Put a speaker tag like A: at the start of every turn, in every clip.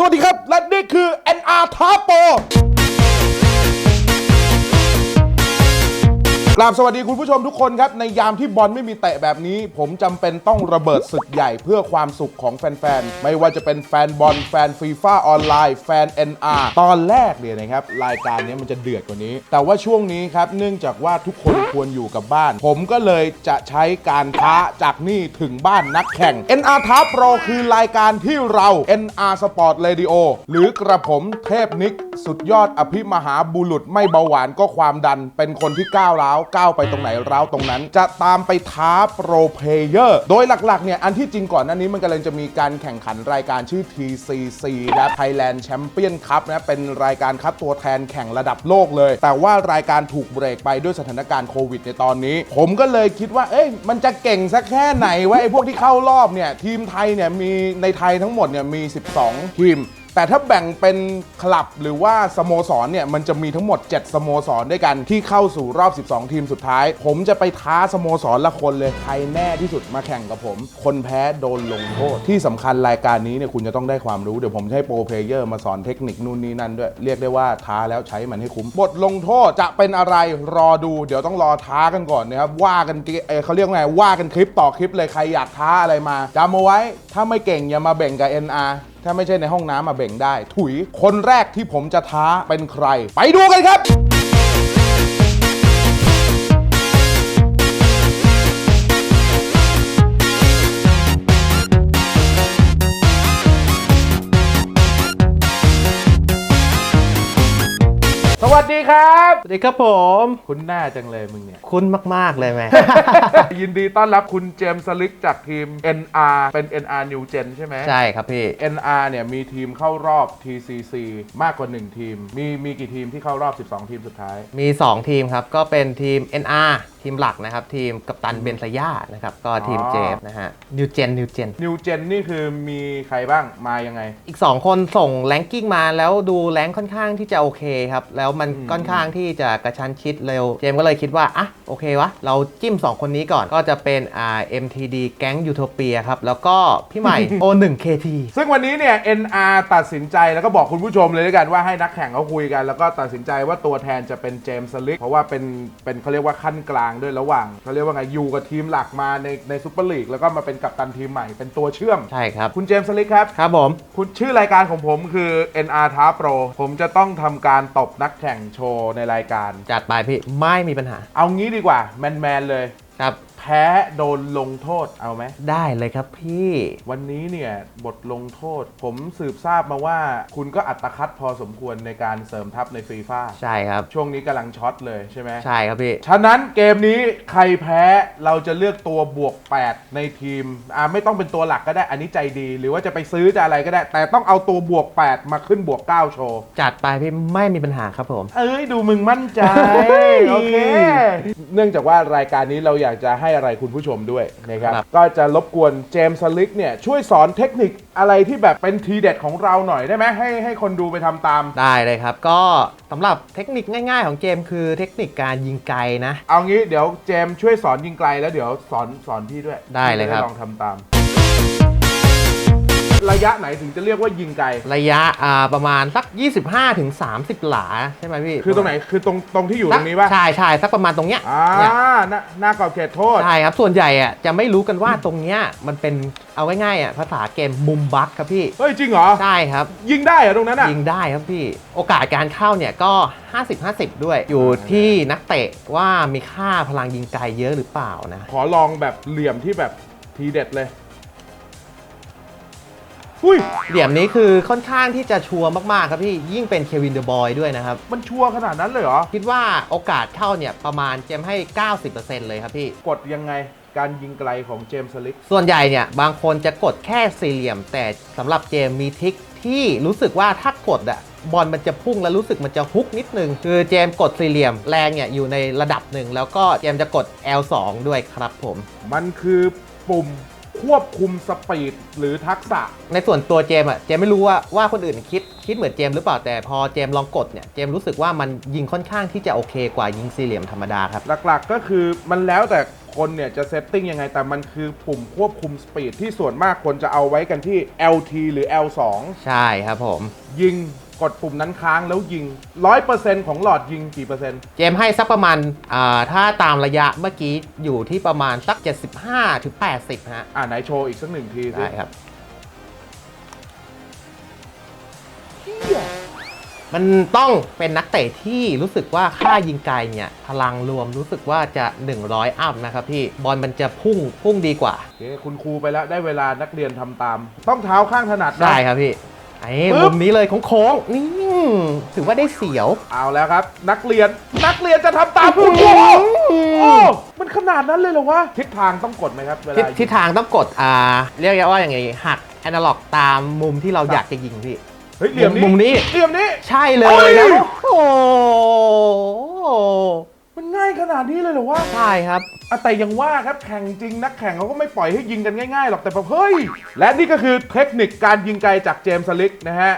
A: สวัสดีครับ และนี่คือ NR ท้าโป รกราบสวัสดีคุณผู้ชมทุกคนครับ ในยามที่บอลไม่มีเตะแบบนี้ ผมจำเป็นต้องระเบิดศึกใหญ่เพื่อความสุขของแฟนๆ ไม่ว่าจะเป็นแฟนบอลแฟนฟีฟ่าออนไลน์แฟน NR ตอนแรกเนี่ยนะครับ รายการนี้มันจะเดือดกว่านี้ แต่ว่าช่วงนี้ครับ เนื่องจากว่าทุกคนควรอยู่กับบ้าน ผมก็เลยจะใช้การท้าจากนี่ถึงบ้านนักแข่ง NR ท้าโปรคือรายการที่เรา NR Sport Radio หรือกระผมเทพนิก สุดยอดอภิมหาบุรุษไม่เบาหวานก็ความดันเป็นคนที่ก้าวร้าวก้าวไปตรงไหนร้าวตรงนั้น จะตามไปท้าโปรเพลเยอร์ โดยหลักๆเนี่ยอันที่จริงก่อนหน้านี้มันกำลังจะมีการแข่งขันรายการชื่อ TCC นะ Thailand Champion Cup นะเป็นรายการคัดตัวแทนแข่งระดับโลกเลย แต่ว่ารายการถูกเบรกไปด้วยสถานการณ์โควิดในตอนนี้ ผมก็เลยคิดว่า เอ้ยมันจะเก่งสักแค่ไหนวะไอ้พวกที่เข้ารอบเนี่ยทีมไทยเนี่ยมีในไทยทั้งหมดเนี่ยมี 12 ทีม แต่ถ้าแบ่งเป็นคลับหรือว่าสโมสรเนี่ยมันจะมีทั้งหมด 7 สโมสรด้วยกันที่เข้าสู่รอบ 12 ทีมสุดท้าย ผมจะไปท้าสโมสรละคนเลยใครแน่ที่สุดมาแข่งกับผม คนแพ้โดนลงโทษ ที่สำคัญรายการนี้เนี่ยคุณจะต้องได้ความรู้ เดี๋ยวผมจะให้โปรเพลเยอร์มาสอนเทคนิคนู่นนี่นั่นด้วยเรียกได้ว่าท้าแล้วใช้มันให้คุ้มบทลงโทษจะเป็นอะไรรอดูเดี๋ยวต้องรอท้ากันก่อนนะครับว่ากันเอ่อเขาเรียกไงว่ากันคลิปต่อคลิปเลยใครอยากท้าอะไรมาจำเอาไว้ถ้าไม่เก่งอย่ามาแบ่งกับ NR ถ้าไม่ใช่ในห้องน้ำมาเบ่งได้ ถุย คนแรกที่ผมจะท้าเป็นใคร ไปดูกันครับ สวัสดีครับ
B: วัสดีครับผม
A: คุณหน้าจังเลยมึงเนี่ย
B: คุ้นมาก ๆ เลยไหม
A: ยินดีต้อนรับคุณเจมส์สลิกจากทีม NR เป็น NR New Gen ใช่ไหม
B: ใช่ครับพี่
A: NR เนี่ยมีทีมเข้ารอบ TCC มากกว่า 1 ทีม มีมีกี่ทีมที่เข้ารอบ 12 ทีมสุดท้าย
B: มี 2 ทีมครับ ก็เป็นทีม NR ทีมหลักนะครับ ทีมกัปตันเบนซาย่านะครับ ก็ทีม
A: อ๋อ
B: เจมส์นะฮะนิวเจนนิวเจน
A: New Gen นี่คือมีใครบ้างมายังไง
B: อีก 2 คนส่งแรงกิ้งมาแล้วดูแรงค่อนข้างที่จะโอเคครับ แล้วมัน
A: อืม
B: ค่อนข้างที่จะกระชั้นชิดเร็ว เจมส์ก็เลยคิดว่า อะ โอเควะ เราจิ้ม 2 คนนี้ก่อนก็จะเป็นอ่า MTD แก๊งยูโทเปียครับ แล้วก็พี่ใหม่ O1KT
A: ซึ่งวันนี้เนี่ย NR ตัดสินใจแล้วก็บอกคุณผู้ชมเลยด้วยกันว่าให้นักแข่งเขาคุยกัน แล้วก็ตัดสินใจว่าตัวแทนจะเป็นเจมส์สลิกเพราะว่าเป็นเป็นเขาเรียกว่าขั้นกลางด้วยระหว่างเขาเรียกว่าไงอยู่กับทีมหลักมาในในซูเปอร์ลีกแล้วก็มาเป็นกัปตันทีมใหม่เป็นตัวเชื่อม
B: ใช่ครับ
A: คุณเจมส์สลิกครับ
B: ครับผม
A: คุณชื่อรายการของผมคือ NR ท้าโปรผมจะต้องทำการตบนักแข่งโชว์ในรายการ
B: จัดไปพี่ไม่มีปัญหา
A: เอางี้ดีกว่าแมนๆเลย
B: ครับ
A: แพ้โดนลงโทษเอาไหม
B: ได้เลยครับพี่
A: วันนี้เนี่ยบทลงโทษ ผมสืบทราบมาว่า คุณก็อัตคัดพอสมควรในการเสริมทัพในฟีฟ่า
B: ใช่ครับ
A: ช่วงนี้กำลังช็อตเลยใช่ไหม
B: ใช่ครับพี่
A: ฉะนั้นเกมนี้ใครแพ้เราจะเลือกตัวบวก 8 ในทีมอ่าไม่ต้องเป็นตัวหลักก็ได้อันนี้ใจดี หรือว่าจะไปซื้อจะอะไรก็ได้ แต่ต้องเอาตัวบวก 8 มาขึ้นบวก 9 โชว์
B: จัดไปพี่ไม่มีปัญหาครับผม
A: เอ้ยดูมึงมั่นใจโอเค เนื่องจากว่ารายการนี้เราอยากจะให้อะไรคุณผู้ชมด้วยนะครับ
B: ครับ
A: ก็จะรบกวนเจมส์สลิกเนี่ยช่วยสอนเทคนิคอะไรที่แบบเป็นทีเด็ดของเราหน่อยได้ไหมให้ให้คนดูไปทำตาม
B: ได้เลยครับ ก็สำหรับเทคนิคง่ายๆ ของเกมคือเทคนิคการยิงไกลนะ
A: เอางี้เดี๋ยวเจมส์ช่วยสอนยิงไกลแล้วเดี๋ยวสอนสอนพี่ด้วย
B: ได้เลยครับ
A: พี่จะลองทำตาม ระยะไหนถึงจะเรียกว่ายิงไกล
B: ระยะอ่าประมาณสัก 25ถึง30 หลาใช่ไหมพี่
A: คือตรงไหนคือตรงตรงที่อยู่ตรงนี้ป่ะ
B: ใช่ใช่สักประมาณตรงเนี้ย
A: อ่า
B: เนี่ย
A: หน้าหน้ากรอบเขตโทษ
B: ใช่ครับส่วนใหญ่อะจะไม่รู้กันว่าตรงเนี้ยมันเป็นเอาง่ายๆอะภาษาเกมมุมบัคครับพี่
A: เฮ้ยจริงเหรอ
B: ใช่ครับ
A: ยิงได้เหรอตรงนั้นอะ
B: ยิงได้ครับพี่โอกาสการเข้าเนี่ยก็ 50-50 ด้วย อยู่ที่นักเตะว่ามีค่าพลังยิงไกลเยอะหรือเปล่านะ
A: ขอลองแบบเหลี่ยมที่แบบทีเด็ดเลย อุ้ย
B: เหลี่ยมนี้คือค่อนข้างที่จะชัวร์มาก ๆ ครับพี่ ยิ่งเป็นเควินเดอะบอยด้วยนะครับ
A: มันชัวร์ขนาดนั้นเลยเหรอ
B: คิดว่าโอกาสเข้าเนี่ยประมาณเจมให้ 90%เลยครับพี่
A: กดยังไงการยิงไกลของเจมส์สลิก
B: ส่วนใหญ่เนี่ย บางคนจะกดแค่สี่เหลี่ยม แต่สำหรับเจมมีทริกที่รู้สึกว่าถ้ากดอะบอลมันจะพุ่งแล้วรู้สึกมันจะฮุกนิดนึง คือเจมกดสี่เหลี่ยมแรงเนี่ยอยู่ในระดับหนึ่งแล้วก็เจมจะกด L2 ด้วยครับผม
A: มันคือปุ่ม ควบคุมสปีดหรือทักษะ
B: ในส่วนตัวเจมส์อะเจมส์ไม่รู้ว่าว่าคนอื่นคิดคิดเหมือนเจมส์หรือเปล่าแต่พอเจมส์ลองกดเนี่ยเจมส์รู้สึกว่ามันยิงค่อนข้างที่จะโอเคกว่ายิงสี่เหลี่ยมธรรมดาครับ
A: หลักๆก็คือมันแล้วแต่คนเนี่ยจะเซตติ้งยังไง แต่มันคือปุ่มควบคุมสปีดที่ส่วนมากคนจะเอาไว้กันที่ LT หรือ L2
B: ใช่ครับผม ยิ
A: ยิง กดปุ่มนั้นค้างแล้วยิง100%ของหลอดยิงกี่เปอร์เซ็นต์
B: เจมส์ให้สักประมาณอ่าถ้าตามระยะเมื่อกี้อยู่ที่ประมาณสัก 75ถึง80 ฮะ
A: อ่าไหนโชว์อีกสักหนึ่งทีสิ
B: ได้ครับ มันต้องเป็นนักเตะที่รู้สึกว่าค่ายิงไกลเนี่ย พลังรวมรู้สึกว่าจะ 100 อัพนะครับพี่บอลมันจะพุ่งพุ่งดีกว่า
A: โอเคคุณครูไปแล้วได้เวลานักเรียนทำตาม ต้องเท้าข้างถนัดนะ
B: ได้ครับพี่ ไอ้
A: ปึ๊บ
B: มุมนี้เลยโค้งๆนี่ถือว่าได้เสียว
A: เอาแล้วครับ นักเรียนนักเรียนจะทำตามคุณครูโอ้มันขนาดนั้นเลยเหรอวะทิศทางต้องกดไหมครับเว
B: ทิศ
A: ลายิง
B: ทิศทางต้องกดอ่าเรียกว่าอย่างไงหักแอนาล็อกตามมุมที่เราอยากจะยิงพี่
A: เฮ้ยเหลี่ยมนี้
B: มุมนี้
A: เหลี่ยมนี้
B: ใช่เล
A: เฮ้
B: ย
A: ย
B: ครับโอ้โห
A: มัน ง่ายขนาดนี้เลยเหรอวะ
B: ใช่ครับ
A: อะแต่ยังว่าครับแข่งจริงนักแข่งเขาก็ไม่ปล่อยให้ยิงกันง่ายๆหรอกแต่แบบเฮ้ย และนี่ก็คือเทคนิคการยิงไกลจากเจมส์สลิกนะฮะ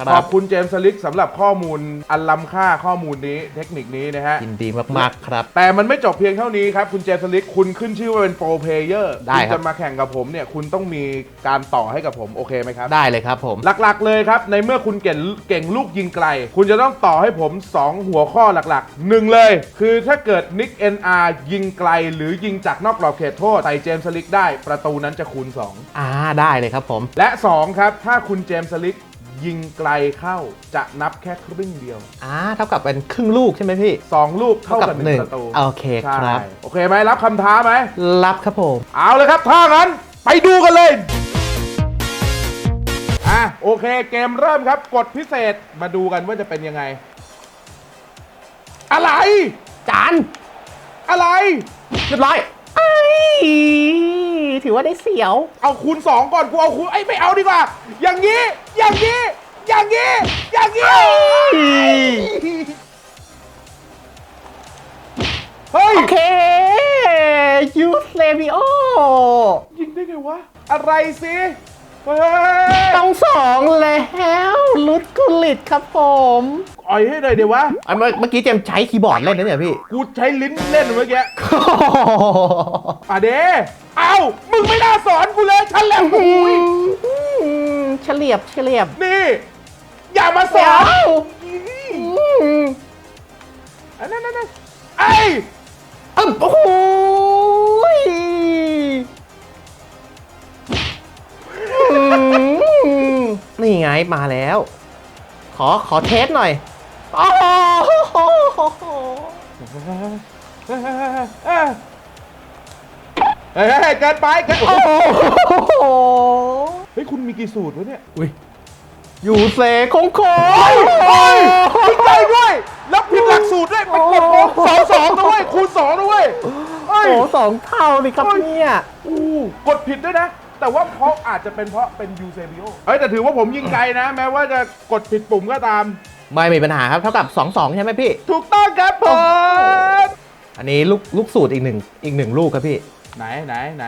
B: ครับ
A: ขอบคุณเจมส์สลิกสำหรับข้อมูลอันล้ำค่าข้อมูลนี้เทคนิคนี้นะฮะ
B: ยินดีมากๆครับ
A: แต่มันไม่จบเพียงเท่านี้ครับ คุณเจมส์สลิกคุณขึ้นชื่อว่าเป็นโปรเพลเยอร์
B: ได้
A: คุณ
B: ครับ
A: จะมาแข่งกับผมเนี่ยคุณต้องมีการต่อให้กับผมโอเคไหมครับ
B: ได้เลยครับผม
A: หลักๆเลยครับ ในเมื่อคุณเก่งเก่งลูกยิงไกล คุณจะต้องต่อให้ผม 2 หัวข้อหลักๆ1เลย คือถ้าเกิดนิก NR ยิงไกล หรือยิงจากนอกกรอบเขตโทษ ใส่เจมส์สลิกได้ประตูนั้นจะคูณ
B: อ่าได้เลยครับผม
A: 2และ 2 ครับ ถ้าคุณเจมส์สลิก ยิงไกลเข้าจะนับแค่ครึ่งเดียว
B: อ่าเท่ากับเป็นครึ่งลูกใช่ไหมพี่
A: 2ลูกเท่ากับ
B: เท่ากับ
A: ห
B: หนึ่
A: นึ่ง
B: ง
A: ประตู
B: โอเคครับ
A: ใช่โอเคไหมรับคำท้าไหม
B: รับครับผม
A: เอาเลยครับถ้างั้นไปดูกันเลย อะโอเคเกมเริ่มครับกดพิเศษมาดูกันว่าจะเป็นยังไง อะไร
B: จาน
A: อะไร
B: เรียบร้อยไอ้ ถือว่าได้เสียว
A: เอาคูณสองก่อนกูเอาคูณไอ้ยไม่เอาดีกว่า อย่างนี้ อย่างนี้ อย่างนี้ อย่างนี้ เฮ้ย
B: โอเคยูสเลวิโอ
A: ยิงได้ไงวะ อะไรสิ เฮ้ย
B: ต้องสองแล้วลุดกุลิตครับผม
A: อ่อยให้หน่อยเดี๋ยววะ
B: อะเมื่อเมื่อกี้เจมส์ใช้คีย์บอร์ดเล่นนะเนี่ยพี่
A: กูใช้ลิ้นเล่นเมื่อกี้อะเด้เอ้ามึงไม่น่าสอนกูเลยฉันแหละอุ้ย
B: เฉลียบเฉลียบ
A: นี่ อย่ามาส
B: เดี๋
A: อ
B: ยว
A: นอันนั้นนั่นไอ้
B: อึ๊บโอ้โห นี่ไงมาแล้ว ขอขอเทสหน่อยโอ้โห
A: เฮ้ยเกินไปเกิน
B: โอ้โห
A: เฮ้ยคุณมีกี่สูตรวะเนี่ย
B: อุ้ยอยู่เซโค้งโค้
A: เฮ้ย
B: ง
A: เฮ้ยผิดใจด้วยแล้วผิดหลักสูตรด้วยเป็นกฎของสองสองด้วยคูณสองด้วยเฮ้ย
B: โอ้โหสองเท่าเลยครับ
A: เฮ้ย
B: เนี่ย
A: อู้กดผิดด้วยนะ แต่ว่าเพราะอาจจะเป็นเพราะเป็นยูเซบิโอเฮ้ยแต่ถือว่าผมยิงไกลนะ แม้ว่าจะกดผิดปุ่มก็ตาม
B: ไม่มีปัญหาครับเท่ากับ 2-2 ใช่ไหมพี่
A: ถูกต้องครับผม
B: อันนี้ลูกลูกสูตรอีกหนึ่งอีกหนึ่งลูกครับพี่
A: ไหนไหนไหน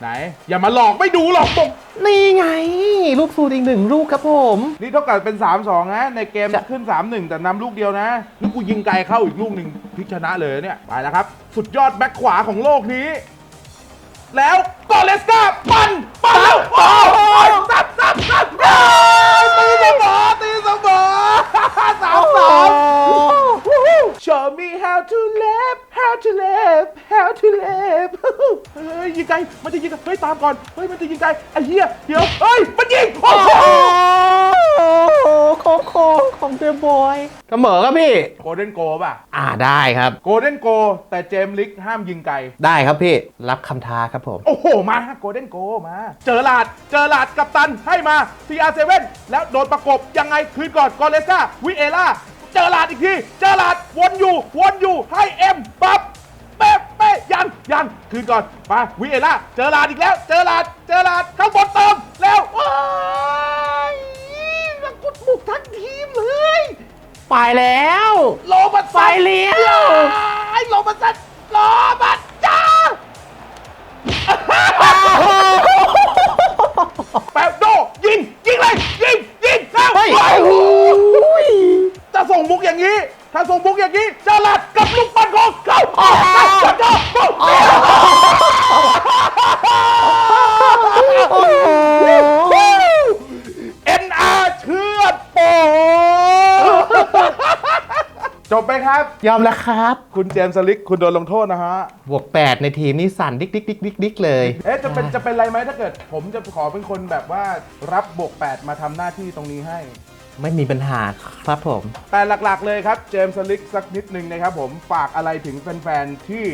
A: ไหน อย่ามาหลอกไม่ดูหรอกปก
B: นี่ไง ลูกสูตรอีกหนึ่งลูกครับผม
A: นี่เท่ากับเป็น 3 2 นะ ในเกม
B: จะ
A: ขึ้น 3 1 แต่นำลูกเดียวนะนี่กูยิงไกลเข้าอีกลูกหนึ่งพลิกชนะเลยเนี่ย ไปแล้วครับ สุดยอดแบ็คขวาของโลกนี้ แล้วกอเลสกาปันปันแล้วโอ้ยสับสับสับเอ้ยตีเสมอตีเสมอสามสาม Show me how to live how to live how to live เฮ้ยยิงไกลมันจะยิงไกลเฮ้ยตามก่อนเฮ้ยมันจะยิงไกลไอ้เหี้ยเดี๋ยวเฮ้ยมันยิงโอ้
B: โอ้
A: โห
B: โหโค้งโค้งข องเดบอยเสมอครับพี่
A: โกลเด้นโกป่ะ
B: อ่าได้ครับ
A: โกลเด้นโก แต่เจมส์ลิกห้ามยิงไกล
B: ได้ครับพี่ รับคำท้าครับผม
A: โอ้โห มาโกลเด้นโกมา เจอหลาด เจอหลาดกับตันให้มา CR7 แล้วโดนประกบยังไงคืนก่อนกอเลซ่าวิเอล่า เจอหลาดอีกที เจอหลาดวนอยู่ วนอยู่ให้เอ็มปั๊บเป๊ะเป๊ะยังยังคืนก่อนมาวิเอล่า เจอหลาดอีกแล้ว เจอหลาด เจอหลาดข้างบนเติมแล้วว้ายนักกุ ดบุกทั้งทีมเลย
B: ไปแล้ว
A: โลบัส
B: ไปเลี้ยว
A: ไอ้โลบัสซันโลบัสจ้า
B: โอ้โห
A: แป๊บโดยิงยิงเลยยิงยิงเข้า
B: เฮ้ย
A: โอ้โหจะส่งมุกอย่างนี้ ถ้าส่งมุกอย่างนี้จะลัดกับลูกปันของเข้าออกปันเข้าเข้าเอ็นอาร์เชือดโป จบไหมครับ
B: ยอมแล้วครับ
A: คุณเจมส์สลิกคุณโดนลงโทษนะฮะ
B: บวก 8 ในทีมนี่สั่นดิกดิกดิกดิกดิกเลย
A: เอ๊ะจะเป็นจะเป็นไรไหมถ้าเกิด ผมจะขอเป็นคนแบบว่ารับบวก 8 มาทำหน้าที่ตรงนี้ให้
B: ไม่มีปัญหาครับผม
A: แต่หลักๆเลยครับ เจมส์สลิกสักนิดหนึ่งนะครับผมฝากอะไรถึงแฟนๆที่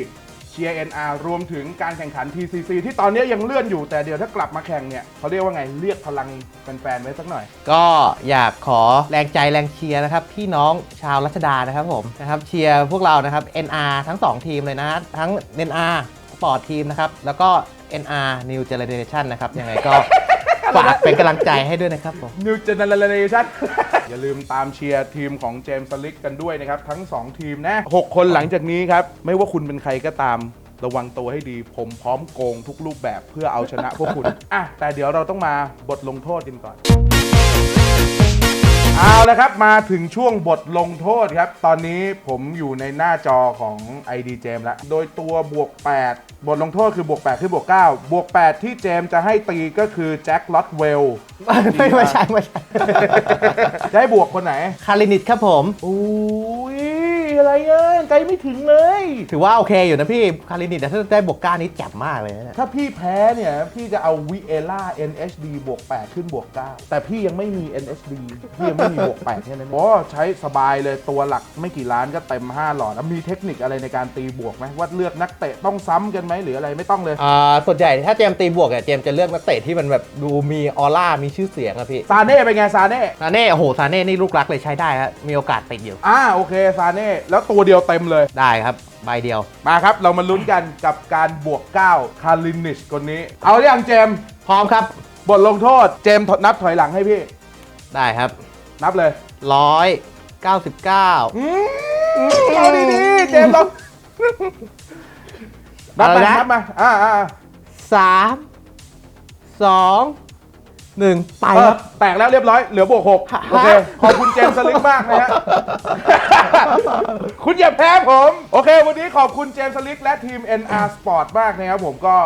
A: เชียร์ NR รวมถึงการแข่งขัน TCC ที่ตอนนี้ยังเลื่อนอยู่แต่เดี๋ยวถ้ากลับมาแข่งเนี่ยเขาเรียกว่าไงเรียกพลังแฟนๆไว้สักหน่อย
B: ก็อยากขอแรงใจแรงเชียร์นะครับ พี่น้องชาวรัชดานะครับผมนะครับเชียร์พวกเรานะครับ NR ทั้ง 2 ทีมเลยนะ ทั้ง NR สปอร์ตทีมนะครับ แล้วก็ NR New Generation นะครับยังไงก็ ฝากเป็นกำลังใจให้ด้วยนะครับผม
A: New Generation อย่าลืมตามเชียร์ทีมของเจมส์สลิกกันด้วยนะครับ ทั้ง 2 ทีมนะ 6 คนหลังจากนี้ครับ ไม่ว่าคุณเป็นใครก็ตาม ระวังตัวให้ดี ผมพร้อมโกงทุกรูปแบบเพื่อเอาชนะพวกคุณ อะ แต่เดี๋ยวเราต้องมาบทลงโทษกันก่อน เอาละครับมาถึงช่วงบทลงโทษครับ ตอนนี้ผมอยู่ในหน้าจอของ ID เจมส์แล้ว โดยตัวบวก 8 บทลงโทษคือบวก 8 คือบวก 9 บวก 8 ที่เจมส์จะให้ตีก็คือแจ็คลอตเวล
B: ไม่ไม่ใช่ไม่ใช่
A: จะให้บวกคนไหน
B: คารินิตครับผม
A: อุ้ย อะไรเอ้ยใจไม่ถึงเลย
B: ถือว่าโอเคอยู่นะพี่ คารินิตแต่ถ้าได้บวกก้านี้แจ่มมากเลยนะเนี่ย
A: ถ้าพี่แพ้เนี่ย พี่จะเอาวิเอล่า NHD บวก 8 ขึ้นบวก 9 แต่พี่ยังไม่มี NHD พี่ยังไม่มีบวก8แค่นั้นโอ้ใช้สบายเลยตัวหลักไม่กี่ล้านก็เต็ม 5 หลอดแล้วมีเทคนิคอะไรในการตีบวกไหมว่าเลือกนักเตะต้องซ้ำกันไหมหรืออะไรไม่ต้องเลย
B: อ่าส่วนใหญ่ถ้าเจมส์ตีบวกเนี่ยเจมส์จะเลือกนักเตะที่มันแบบดูมีออร่ามีชื่อเสียงอะพี่
A: ซาเน่เป็นไงซาเน่
B: ซาเน่โอ้โหซาเน่นี่ลูกรักเลยใช้ได้ครับมีโอกาสติดอยู่
A: อ่าโอเคซาเน่แล้วตัวเดียวเต็มเลย
B: ได้ครับ ใบเดียว
A: มาครับ เรามาลุ้นกันกับการบวก 9 คารินิชคนนี้ เอาหรือยังเจมส์
B: พร้อมครับ
A: บทลงโทษ เจมส์นับถอยหลังให้พี่
B: ได้ครับ
A: นับเลย
B: ร้อยเก้าสิบเก้า
A: อืมเอาดีๆเจมส์ต้องนับไปนับมาอ่าอ่า
B: สามสอง หนึ่งไป
A: เอ
B: ค
A: อ
B: รับ
A: แตกแล้วเรียบร้อย เหลือบวกหก
B: ฮะ
A: โอเค ขอบคุณเจมส์สลิกมากนะฮะ คุณอย่าแพ้ผม โอเค วันนี้ขอบคุณเจมส์สลิกและทีม NR Sport มากนะครับผมก็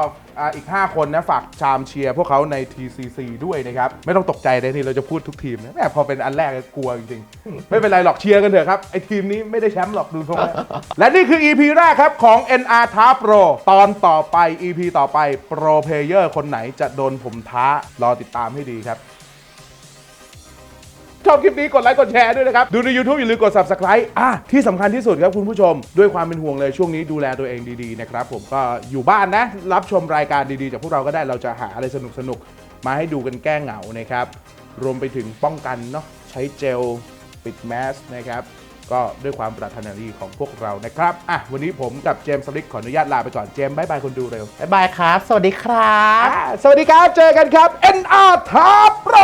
A: อ่าอีก 5 คนนะฝากชามเชียร์พวกเขาใน TCC ด้วยนะครับ ไม่ต้องตกใจเลยที่เราจะพูดทุกทีมนะแม่พอเป็นอันแรกกลัวจริงๆ ไม่เป็นไรหรอกเชียร์กันเถอะครับ ไอทีมนี้ไม่ได้แชมป์หรอกดูทรงแล้วและนี่คือ EP แรกครับของ NR ท้าโปรตอนต่อไป EP ต่อไปโปรเพเยอร์คนไหนจะโดนผมท้ารอติดตามให้ดีครับ ชอบคลิปนี้กดไลค์กดแชร์ด้วยนะครับ ดูใน YouTube อย่าลืมกด Subscribe อะที่สำคัญที่สุดครับคุณผู้ชม ด้วยความเป็นห่วงเลยช่วงนี้ดูแลตัวเองดีๆนะครับผมก็อยู่บ้านนะ รับชมรายการดีๆ จากพวกเราก็ได้เราจะหาอะไรสนุกๆมาให้ดูกันแก้เหงานะครับรวมไปถึงป้องกันเนาะใช้เจลปิดแมสนะครับก็ด้วยความปรารถนาดีของพวกเรานะครับอะวันนี้ผมกับเจมส์สลิกขออนุญาตลาไปก่อนเจมส์บายบายคนดูเร็ว
B: บ๊ายบายครับ สวัสดีครับ
A: อะสวัสดีครับ เจอกันครับ NR ท้าโปร